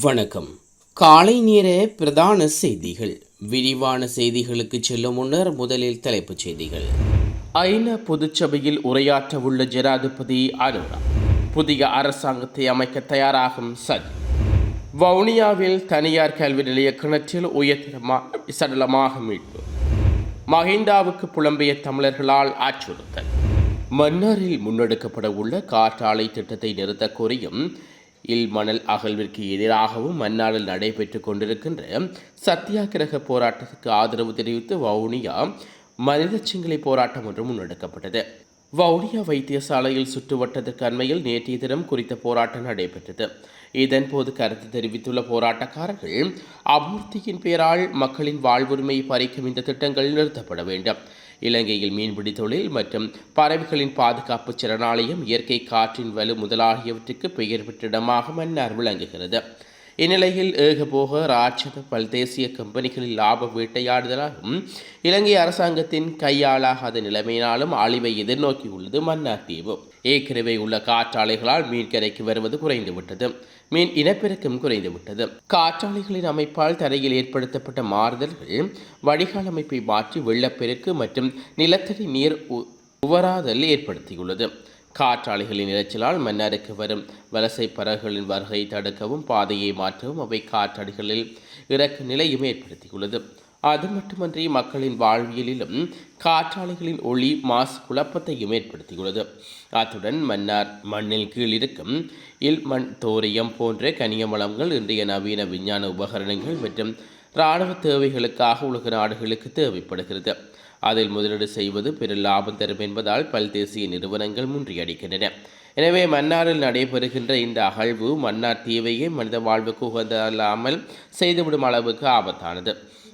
வணக்கம். காலை நேர பிரதான செய்திகள். விரிவான செய்திகளுக்கு செல்லும் முன்னர் முதலில் தலைப்புச் செய்திகள். ஐநா பொதுச்சபையில் உரையாற்றவுள்ள ஜனாதிபதி அனுரா. புதிய அரசாங்கத்தை அமைக்க தயாராகும் சஜ். வவுனியாவில் தனியார் கல்வி நிலைய கிணற்றில் உயர்தரமா சடலமாக மீட்பு. மஹிந்தாவுக்கு புலம்பிய தமிழர்களால் அச்சுறுத்தல். மன்னாரில் முன்னெடுக்கப்பட உள்ள காற்றாலை திட்டத்தை நிறுத்தக் கோரியும் இல் மணல் அகழ்விற்கு எதிராகவும் மன்னாரில் நடைபெற்றுக் கொண்டிருக்கின்ற சத்தியாகிரக போராட்டத்துக்கு ஆதரவு தெரிவித்து வவுனியா மனித சிங்களி போராட்டம் ஒன்று முன்னெடுக்கப்பட்டது. வவுனியா வைத்தியசாலையில் சுற்றுவட்டத்திற்கு அண்மையில் நேற்றைய தினம் குறித்த போராட்டம் நடைபெற்றது. இதன்போது கருத்து தெரிவித்துள்ள போராட்டக்காரர்கள் அபிவிருத்தியின் பெயரால் மக்களின் வாழ்வுரிமையை பறிக்கும் இந்த திட்டங்கள் நிறுத்தப்பட வேண்டும். இலங்கையில் மீன்பிடி தொழில் மற்றும் பறவைகளின் பாதுகாப்பு சரணாலயம் இயற்கை காற்றின் வலு முதலாகியவற்றுக்கு பெயர் பெற்ற இடமாக மன்னார் விளங்குகிறது. இந்நிலையில் ஏகபோக ராட்சத பல்தேசிய கம்பெனிகளில் லாப வேட்டையாடுதலாலும் இலங்கை அரசாங்கத்தின் கையாளாகாத நிலைமையினாலும் அழிவை எதிர்நோக்கியுள்ளது மன்னார் தீவு. ஏற்கனவே உள்ள காற்றாலைகளால் மீன்கரைக்கு வருவது குறைந்துவிட்டது. மீன் இனப்பெருக்கம் குறைந்துவிட்டது. காற்றாலைகளின் அமைப்பால் தரையில் ஏற்படுத்தப்பட்ட மாறுதல்கள் வடிகால் அமைப்பை மாற்றி வெள்ளப்பெருக்கு மற்றும் நிலத்தடி நீர் உவராதல் ஏற்படுத்தியுள்ளது. காற்றாலைகளின் இரைச்சலால் மன்னருக்கு வரும் வலசை பறவைகளின் வருகை தடுக்கவும் பாதையை மாற்றவும் அவை காற்றாடிகளில் இறக்க நிலையும் ஏற்படுத்தியுள்ளது. அது மட்டுமன்றி மக்களின் வாழ்வியலிலும் காற்றாலைகளின் ஒளி மாசு குழப்பத்தையும் ஏற்படுத்தியுள்ளது. அத்துடன் மன்னார் மண்ணில் கீழ் இருக்கும் இல் மண் தோரியம் போன்ற கனிய வளங்கள் இன்றைய நவீன விஞ்ஞான உபகரணங்கள் மற்றும் இராணுவ தேவைகளுக்காக உலக நாடுகளுக்கு தேவைப்படுகிறது. அதில் முதலீடு செய்வது பெரும் லாபம் தரும் என்பதால் பல்தேசிய நிறுவனங்கள் முன்றியடிக்கின்றன எனவே மன்னாரில் நடைபெறுகின்ற இந்த அகழ்வு மன்னார் தீவையே மனித வாழ்வுக்கு உகந்தல்லாமல் செய்துவிடும் அளவுக்கு ஆபத்தானது.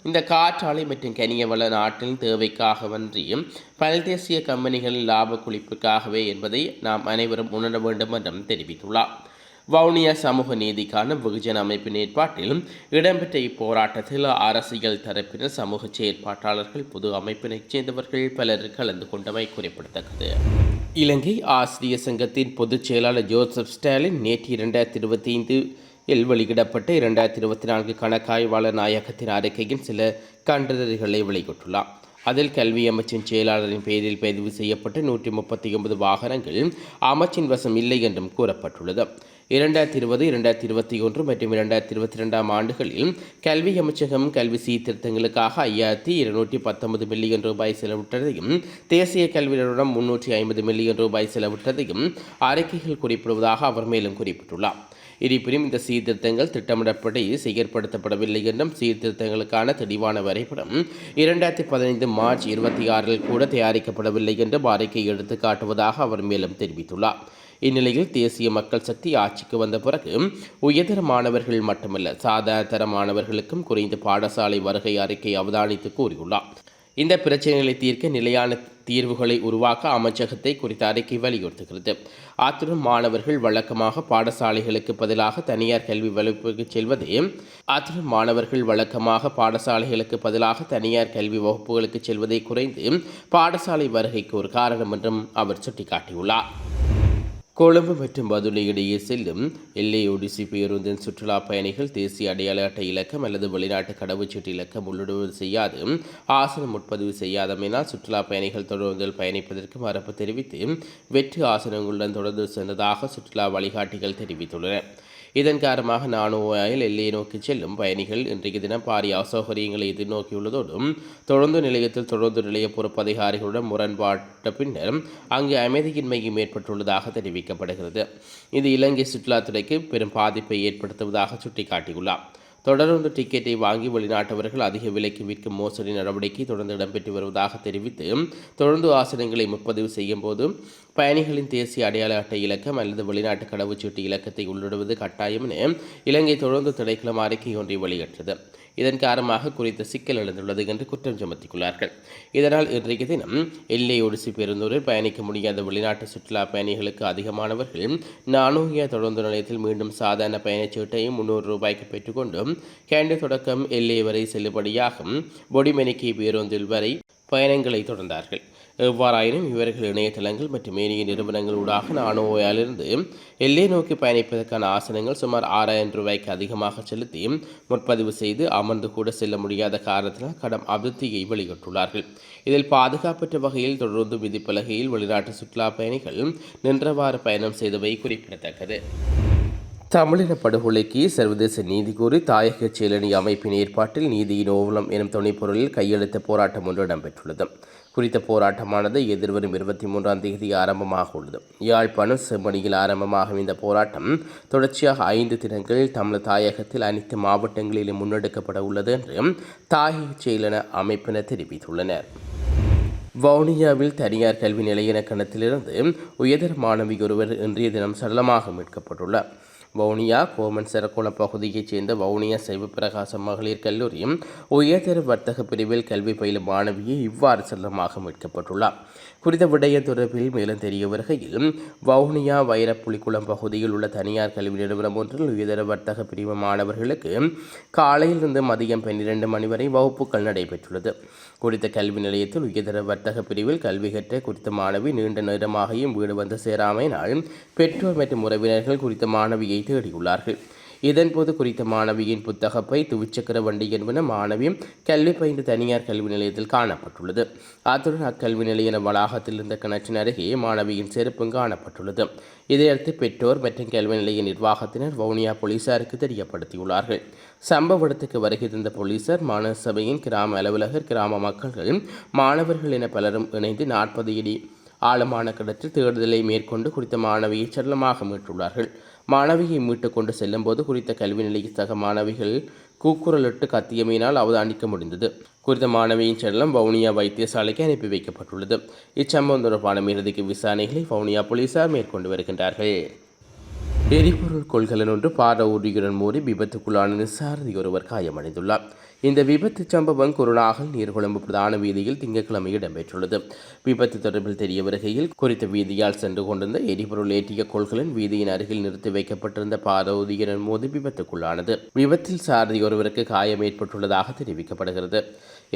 இந்த காற்றாலை மற்றும் கனியவள நாட்டின் தேவைக்காகவன்றியும் பல்தேசிய கம்பெனிகளின் லாப குளிப்புக்காகவே என்பதை நாம் அனைவரும் உணர வேண்டும் என்றும் தெரிவித்துள்ளார். வவுனியா சமூக நீதிக்கான வெகுஜன அமைப்பின் ஏற்பாட்டில் இடம்பெற்ற இப்போராட்டத்தில் அரசியல் தரப்பினர் சமூக செயற்பாட்டாளர்கள் பொது அமைப்பினைச் சேர்ந்தவர்கள் பலர் கலந்து கொண்டமை குறிப்பிடத்தக்கது. இலங்கை ஆசிரியர் சங்கத்தின் பொதுச் செயலாளர் ஜோசப் ஸ்டாலின் நேற்று இரண்டாயிரத்தி இருபத்தி ஐந்து இல் வெளியிடப்பட்ட இரண்டாயிரத்தி இருபத்தி நான்கு கணக்காய்வாளர் நாயகத்தின் அறிக்கையின் சில கண்டறிகளை வெளியிட்டுள்ளார். அதில் கல்வி அமைச்சின் செயலாளரின் பெயரில் பதிவு செய்யப்பட்ட நூற்றி முப்பத்தி ஒன்பது வாகனங்கள் அமைச்சின் வசம் இல்லை என்றும் கூறப்பட்டுள்ளது. இரண்டாயிரத்தி இருபது இரண்டாயிரத்தி இருபத்தி ஒன்று மற்றும் இரண்டாயிரத்தி இருபத்தி ரெண்டாம் ஆண்டுகளில் கல்வி அமைச்சகம் கல்வி சீர்திருத்தங்களுக்காக ஐயாயிரத்தி இருநூற்றி பத்தொன்பது மில்லியன் ரூபாய் செலவிட்டதையும் தேசிய கல்வி நிறுவனம் முன்னூற்றி ஐம்பது மில்லியன் ரூபாய் செலவிட்டதையும் அறிக்கைகள் குறிப்பிடுவதாக அவர் மேலும் குறிப்பிட்டுள்ளார். இருப்பினும் இந்த சீர்திருத்தங்கள் திட்டமிடப்படி செயற்படுத்தப்படவில்லை என்றும் சீர்திருத்தங்களுக்கான தெளிவான வரைபடம் இரண்டாயிரத்தி பதினைந்து மார்ச் இருபத்தி ஆறில் கூட தயாரிக்கப்படவில்லை என்றும் அறிக்கை எடுத்து காட்டுவதாக அவர் மேலும் தெரிவித்துள்ளார். இந்நிலையில் தேசிய மக்கள் சக்தி ஆட்சிக்கு வந்த பிறகு உயர்தர மாணவர்கள் மட்டுமல்ல சாதாரண மாணவர்களுக்கும் குறைந்த பாடசாலை வருகை அறிக்கை அவதானித்து கூறியுள்ளார். இந்த பிரச்சனைகளை தீர்க்க நிலையான தீர்வுகளை உருவாக்க அமைச்சகத்தை குறித்த அறிக்கை வலியுறுத்துகிறது. அத்துடன் மாணவர்கள் வழக்கமாக பாடசாலைகளுக்கு பதிலாக தனியார் கல்வி வகுப்புக்கு செல்வது அத்துடன் மாணவர்கள் வழக்கமாக பாடசாலைகளுக்கு பதிலாக தனியார் கல்வி வகுப்புகளுக்கு செல்வதை குறைந்து பாடசாலை வருகைக்கு ஒரு காரணம் என்றும் அவர் சுட்டிக்காட்டியுள்ளார். கொழும்பு மற்றும் பதுளை இடையே செல்லும் எல்லை ஒடிசி பேருந்தின் சுற்றுலா பயணிகள் தேசிய அடையாள அட்டை இலக்கம் அல்லது வெளிநாட்டு கடவுச்சீட்டு இலக்கம் உள்ளிடுவது செய்யாது ஆசனம் முற்பதிவு செய்யாதமையினால் சுற்றுலா பயணிகள் தொடர்ந்தில் பயணிப்பதற்கு மறுப்பு தெரிவித்து வெற்று ஆசனங்களுடன் தொடர்ந்து சென்றதாக சுற்றுலா வழிகாட்டிகள் தெரிவித்துள்ளனர். இதன் காரணமாக நானோவாயில் எல்லையை நோக்கி செல்லும் பயணிகள் இன்றைக்கு தினம் பாரிய அசௌகரியங்களை எதிர்நோக்கியுள்ளதோடும் தொடர்ந்து நிலையத்தில் தொடர்ந்து நிலைய பொறுப்பு அதிகாரிகளுடன் முரண்பாட்ட பின்னர் அங்கு அமைதியின்மையும் ஏற்பட்டுள்ளதாக தெரிவிக்கப்படுகிறது. இது இலங்கை சுற்றுலாத்துறைக்கு பெரும் பாதிப்பை ஏற்படுத்துவதாக சுட்டிக்காட்டியுள்ளார். தொடர்ந்து டிக்கெட்டை வாங்கி வெளிநாட்டவர்கள் அதிக விலைக்கு விற்கும் மோசடி நடவடிக்கை தொடர்ந்து இடம்பெற்று வருவதாக தெரிவித்து தொடர்ந்து ஆசனங்களை முன்பதிவு செய்யும் போது பயணிகளின் தேசிய அடையாள அட்டை இலக்கம் அல்லது வெளிநாட்டு கடவுச்சீட்டு இலக்கத்தை உள்ளிடுவது கட்டாயம் என இலங்கை தொடர்ந்து திணைக்களம் அறிக்கை ஒன்றை வெளியிட்டது. இதன் காரணமாக குறித்த சிக்கல் எழுந்துள்ளது என்று குற்றம் சுமத்தியுள்ளார்கள். இதனால் இன்றைய தினம் எல்லை ஒடிசி பேருந்தூரில் பயணிக்க முடியாத வெளிநாட்டு சுற்றுலா பயணிகளுக்கு அதிகமானவர்கள் நானூகிய தொடர்ந்து நிலையத்தில் மீண்டும் சாதாரண பயணச்சீட்டையும் முன்னூறு ரூபாய்க்கு பெற்றுக்கொண்டும் கேண்டு தொடக்கம் எல்லை வரை செல்லுபடியாகும். பொடிமெனிக்கி பேருந்தில் வரை பயணங்களை தொடர்ந்தார்கள். எவ்வாறாயினும் இவர்கள் இணையதளங்கள் மற்றும் ஏனைய நிறுவனங்களூடாக நானோயாலிருந்து எல்லை நோக்கி பயணிப்பதற்கான ஆசனங்கள் சுமார் ஆறாயிரம் ரூபாய்க்கு அதிகமாக செலுத்தி முன்பதிவு செய்து அமர்ந்து கூட செல்ல முடியாத காரணத்தினால் கடும் அபிவிருத்தியை வெளியிட்டுள்ளார்கள். இதில் பாதுகாப்பற்ற வகையில் தொடர்ந்து விதிப்பலகையில் வெளிநாட்டு சுற்றுலா பயணிகள் நின்றவாறு பயணம் செய்தவை குறிப்பிடத்தக்கது. தமிழின படுகொலைக்கு சர்வதேச நீதி கோரி தாயக செயலணி அமைப்பின் ஏற்பாட்டில் நீதியின் ஓவலம் எனும் துணைப்பொருளில் கையெழுத்த போராட்டம் ஒன்று இடம்பெற்றுள்ளது. குறித்த போராட்டமானது எதிர்வரும் இருபத்தி மூன்றாம் தேதி ஆரம்பமாக உள்ளது. யாழ்ப்பாணம் செம்மணியில் ஆரம்பமாகும் இந்த போராட்டம் தொடர்ச்சியாக ஐந்து தினங்கள் தமிழ் தாயகத்தில் அனைத்து மாவட்டங்களிலும் முன்னெடுக்கப்பட உள்ளது என்று தாயக செயலன அமைப்பினர் தெரிவித்துள்ளனர். வவுனியாவில் தனியார் கல்வி நிலையின கணத்திலிருந்து உயர்தர மாணவி ஒருவர் இன்றைய தினம் சடலமாக மீட்கப்பட்டுள்ளார். வவுனியா கோமன் செரக்குளம் பகுதியைச் சேர்ந்த வவுனியா சைவப்பிரகாச மகளிர் கல்லூரியும் உயர்தர வர்த்தக பிரிவில் கல்வி பயிலும் மாணவியை இவ்வாறு செல்லமாக மீட்கப்பட்டுள்ளார். குறித்த விடயம் தொடர்பில் மேலும் தெரிய வருகையில் வவுனியா வைரப்புலிக்குளம் பகுதியில் உள்ள தனியார் கல்வி நிறுவனம் ஒன்றில் உயர்தர வர்த்தக பிரிவு மாணவர்களுக்கு காலையிலிருந்து மதியம் பன்னிரண்டு மணி வரை வகுப்புகள் நடைபெற்றுள்ளது. குறித்த கல்வி நிலையத்தில் உயர்தர வர்த்தக பிரிவில் கல்வி கற்ற குறித்த மாணவி நீண்ட நேரமாகியும் வீடு வந்து சேராமையினால் பெற்றோர் மற்றும் உறவினர்கள் குறித்த மாணவியை தேடியுள்ளார்கள் இதன்போது குறித்த மாணவியின் புத்தகப்பை துவிச்சக்கர வண்டி என்பன மாணவி கல்வி பயின்று தனியார் கல்வி நிலையத்தில் காணப்பட்டுள்ளது. அத்துடன் அக்கல்வி நிலைய வளாகத்தில் இருந்த கிணற்றின் அருகே மாணவியின் செருப்பும் காணப்பட்டுள்ளது. இதையடுத்து பெற்றோர் மற்றும் கல்வி நிலைய நிர்வாகத்தினர் வவுனியா போலீசாருக்கு தெரியப்படுத்தியுள்ளார்கள். சம்பவ இடத்துக்கு வருகை தந்த போலீசார் மாணவ சபையின் கிராம அலுவலகர் கிராம மக்கள்கள் மாணவர்கள் என பலரும் இணைந்து நாற்பது அடி ஆழமான கிடத்தில் தேடுதலை மேற்கொண்டு குறித்த மாணவியை சரளமாக மீட்டுள்ளார்கள். மாணவியை மீட்டு கொண்டு செல்லும்போது குறித்த கல்வி நிலைய சக மாணவிகள் கூக்குரலிட்டு கத்தியமையினால் அவதானிக்க முடிந்தது. குறித்த மாணவியின் சடலம் வவுனியா வைத்தியசாலைக்கு அனுப்பி வைக்கப்பட்டுள்ளது. இச்சம்பவம் தொடர்பான மேலதிக விசாரணைகளை வவுனியா போலீசார் மேற்கொண்டு வருகின்றார்கள். எரிபொருள் கொள்கலன் ஒன்று பார ஊர்தியுடன் மோதி விபத்துக்குள்ளான நிசாரதி ஒருவர் காயமடைந்துள்ளார். இந்த விபத்து சம்பவம் குருநாகல் நீர்கொழும்பு பிரதான வீதியில் திங்கட்கிழமை இடம்பெற்றுள்ளது. விபத்து தொடர்பில் தெரிய வருகையில் குறித்த வீதியால் சென்று கொண்டிருந்த எரிபொருள் ஏற்றிய கொள்கலன் வீதியின் அருகில் நிறுத்தி வைக்கப்பட்டிருந்த பாதோதியரன் மோதி விபத்துக்குள்ளானது. விபத்தில் சாரதி ஒருவருக்கு காயம் ஏற்பட்டுள்ளதாக தெரிவிக்கப்படுகிறது.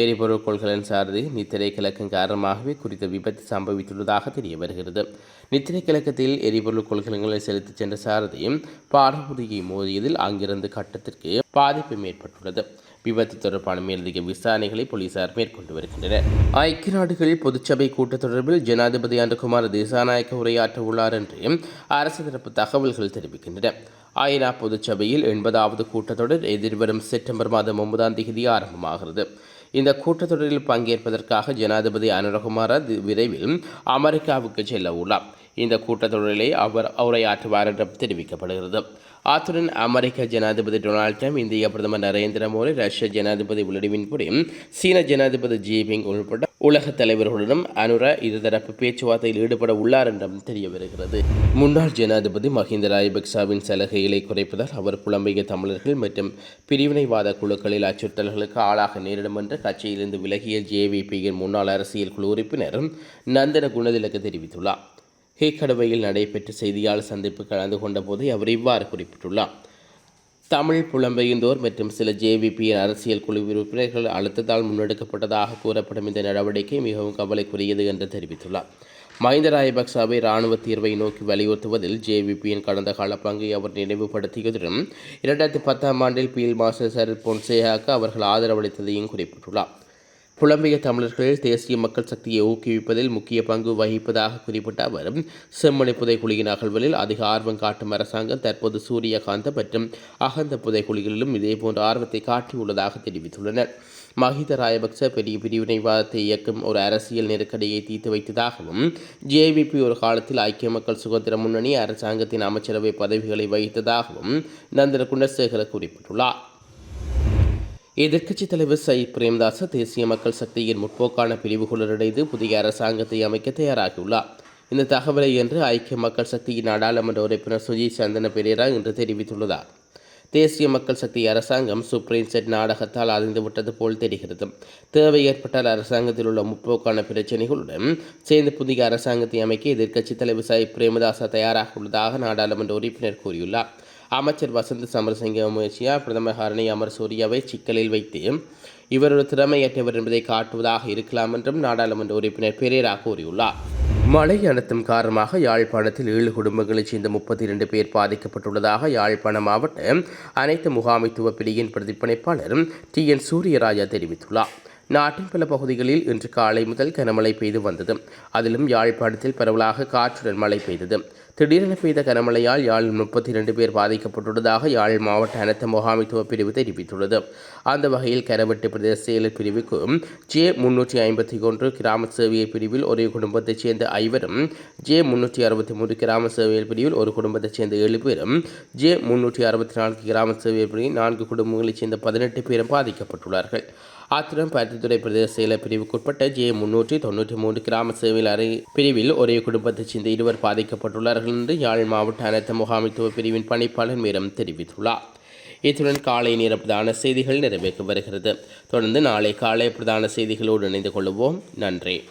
எரிபொருள் கொள்கலன் சாரதி நித்திரை கிழக்கம் காரணமாகவே குறித்த விபத்து சம்பவித்துள்ளதாக தெரிய வருகிறது. நித்திரை கிழக்கத்தில் எரிபொருள் கொள்கலன்களை செலுத்திச் சென்ற சாரதியும் பாரபூதியை மோதியதில் அங்கிருந்து கட்டத்திற்கு பாதிப்பு ஏற்பட்டுள்ளது. விபத்து தொடர்பான மேலதிக விசாரணைகளை போலீசார் மேற்கொண்டு வருகின்றனர். ஐக்கிய நாடுகள் பொதுச்சபை கூட்டத் தொடர்பில் ஜனாதிபதி அன்றகுமார் திசாநாயக்க உரையாற்ற உள்ளார் என்று அரசு தரப்பு தகவல்கள் தெரிவிக்கின்றன. ஐநா பொதுச்சபையில் எண்பதாவது கூட்டத்தொடர் எதிர்வரும் செப்டம்பர் மாதம் ஒன்பதாம் தேதி ஆரம்பமாகிறது. இந்த கூட்டத்தொடரில் பங்கேற்பதற்காக ஜனாதிபதி அனுரகுமார விரைவில் அமெரிக்காவுக்கு செல்ல உள்ளார். இந்த கூட்டத்தொடரிலே அவர் உரையாற்றுவார் என்றும் தெரிவிக்கப்படுகிறது. அத்துடன் அமெரிக்க ஜனாதிபதி டொனால்ட் ட்ரம்ப் இந்திய பிரதமர் நரேந்திர மோடி ரஷ்ய ஜனாதிபதி விளாடிமின்படி சீன ஜனாதிபதி ஜிபிங் உள்பட உலக தலைவர்களுடன் அனுர இருதரப்பு பேச்சுவார்த்தையில் ஈடுபட உள்ளார் என்றும் தெரிய வருகிறது முன்னாள் ஜனாதிபதி மஹிந்த ராஜபக்சாவின் சலுகைகளை குறைப்பதால் அவர் புலம்பெய தமிழர்கள் மற்றும் பிரிவினைவாத குழுக்களில் அச்சுறுத்தல்களுக்கு ஆளாக நேரிடும் என்று கட்சியிலிருந்து விலகிய ஜேவிபியின் முன்னாள் அரசியல் குழு உறுப்பினர் நந்தன குணதிலக்கு தெரிவித்துள்ளார். ஹேக்கடவையில் நடைபெற்ற செய்தியாளர் சந்திப்பு கலந்து கொண்டபோது அவர் இவ்வாறு குறிப்பிட்டுள்ளார். தமிழ் புலம்பெயர்ந்தோர் மற்றும் சில ஜேவிபியின் அரசியல் குழு உறுப்பினர்கள் அழுத்தத்தால் முன்னெடுக்கப்பட்டதாக கூறப்படும் இந்த நடவடிக்கை மிகவும் கவலைக்குரியது என்று தெரிவித்துள்ளார். மஹிந்த ராயபக்சாவை இராணுவ தீர்வை நோக்கி வலியுறுத்துவதில் ஜேவிபியின் கடந்த கால பங்கை அவர் நினைவுபடுத்தியதுடன் இரண்டாயிரத்தி பத்தாம் ஆண்டில் பீல் மாஸ்டர் சரத் பொன்சேகாக்கு அவர்கள் ஆதரவளித்ததையும் குறிப்பிட்டுள்ளார். புலம்பெயர் தமிழர்கள் தேசிய மக்கள் சக்தியை ஊக்குவிப்பதில் முக்கிய பங்கு வகிப்பதாக குறிப்பிட்ட அவர் செம்மணி புதைக்குழியின் அகழ்வலில் அதிக ஆர்வம் காட்டும் அரசாங்கம் தற்போது சூரியகாந்த மற்றும் அகந்த புதைக்குழிகளிலும் இதேபோன்ற ஆர்வத்தை காட்டியுள்ளதாக தெரிவித்துள்ளனர். மஹித ராயபக்ச பெரிய பிரிவினைவாதத்தை இயக்கும் ஒரு அரசியல் நெருக்கடியை தீர்த்து வைத்ததாகவும் ஜேவிபி ஒரு காலத்தில் ஐக்கிய மக்கள் சுதந்திர முன்னணி அரசாங்கத்தின் அமைச்சரவை பதவிகளை வகித்ததாகவும் நந்தன குணசேகர குறிப்பிட்டுள்ளார். எதிர்க்கட்சித் தலைவர் சயித் பிரேம்தாச தேசிய மக்கள் சக்தியின் முற்போக்கான பிரிவுகளுடன் புதிய அரசாங்கத்தை அமைக்க தயாராகியுள்ளார். இந்த தகவலை என்று ஐக்கிய மக்கள் சக்தியின் நாடாளுமன்ற உறுப்பினர் சுஜி சந்தன பெரேரா இன்று தெரிவித்துள்ளார். தேசிய மக்கள் சக்தி அரசாங்கம் சுப்ரீம் செட் நாடகத்தால் அறிந்துவிட்டது போல் தெரிகிறது. தேவை ஏற்பட்டால் அரசாங்கத்தில் உள்ள முற்போக்கான பிரச்சனைகளுடன் சேர்ந்து புதிய அரசாங்கத்தை அமைக்க எதிர்க்கட்சித் தலைவர் சாய் பிரேமதாசா தயாராக உள்ளதாக நாடாளுமன்ற உறுப்பினர் கூறியுள்ளார். அமைச்சர் வசந்த் சமரசிங்க முயற்சியா பிரதமர் ஹரணி அமர் சூரியாவை சிக்கலில் வைத்து இவர் ஒரு திறமையற்றவர் என்பதை காட்டுவதாக இருக்கலாம் என்றும் நாடாளுமன்ற உறுப்பினர் பெரேரா கூறியுள்ளார். மழை அழுத்தம் காரணமாக யாழ்ப்பாணத்தில் ஏழு குடும்பங்களைச் சேர்ந்த முப்பத்தி இரண்டு பேர் பாதிக்கப்பட்டுள்ளதாக யாழ்ப்பாண மாவட்ட அனைத்து முகாமைத்துவ பிரிவின் பிரதிப்பணிப்பாளர் டி என் சூரியராஜா தெரிவித்துள்ளார். நாட்டின் பல பகுதிகளில் இன்று காலை முதல் கனமழை பெய்து வந்தது. அதிலும் யாழ்ப்பாணத்தில் பரவலாக காற்றுடன் மழை பெய்தது. திடீரென பெய்த கனமழையால் யாழ் முப்பத்தி இரண்டு பேர் பாதிக்கப்பட்டுள்ளதாக யாழ் மாவட்ட அனைத்து முகாமைத்துவ பிரிவு தெரிவித்துள்ளது. அந்த வகையில் கரவெட்டு பிரதேச செயலர் பிரிவுக்கு ஜே முன்னூற்றி ஐம்பத்தி ஒன்று கிராம சேவையை பிரிவில் ஒரே குடும்பத்தைச் சேர்ந்த ஐவரும் ஜே முன்னூற்றி அறுபத்தி மூன்று கிராம சேவையர் பிரிவில் ஒரு குடும்பத்தைச் சேர்ந்த ஏழு பேரும் ஜே முன்னூற்றி அறுபத்தி நான்கு கிராம சேவையர் பிரிவில் நான்கு குடும்பங்களைச் சேர்ந்த பதினெட்டு பேரும் பாதிக்கப்பட்டுள்ளார்கள். ஆத்திரம் பருத்தித்துறை பிரதேச செயலர் பிரிவுக்குட்பட்ட ஜே முன்னூற்றி தொன்னூற்றி மூன்று கிராம சேவையில் அறை பிரிவில் ஒரே குடும்பத்தைச் சேர்ந்த இருவர் பாதிக்கப்பட்டுள்ளார்கள். என்று யாழ் மாவட்ட அனைத்து முகாமைத்துவ பிரிவின் பணிப்பாளர் மேலும் தெரிவித்துள்ளார். இத்துடன் காலை நேர பிரதான செய்திகள் நிறைவேற்ற வருகிறது. தொடர்ந்து நாளை காலை பிரதான செய்திகளோடு இணைந்து கொள்வோம். நன்றி.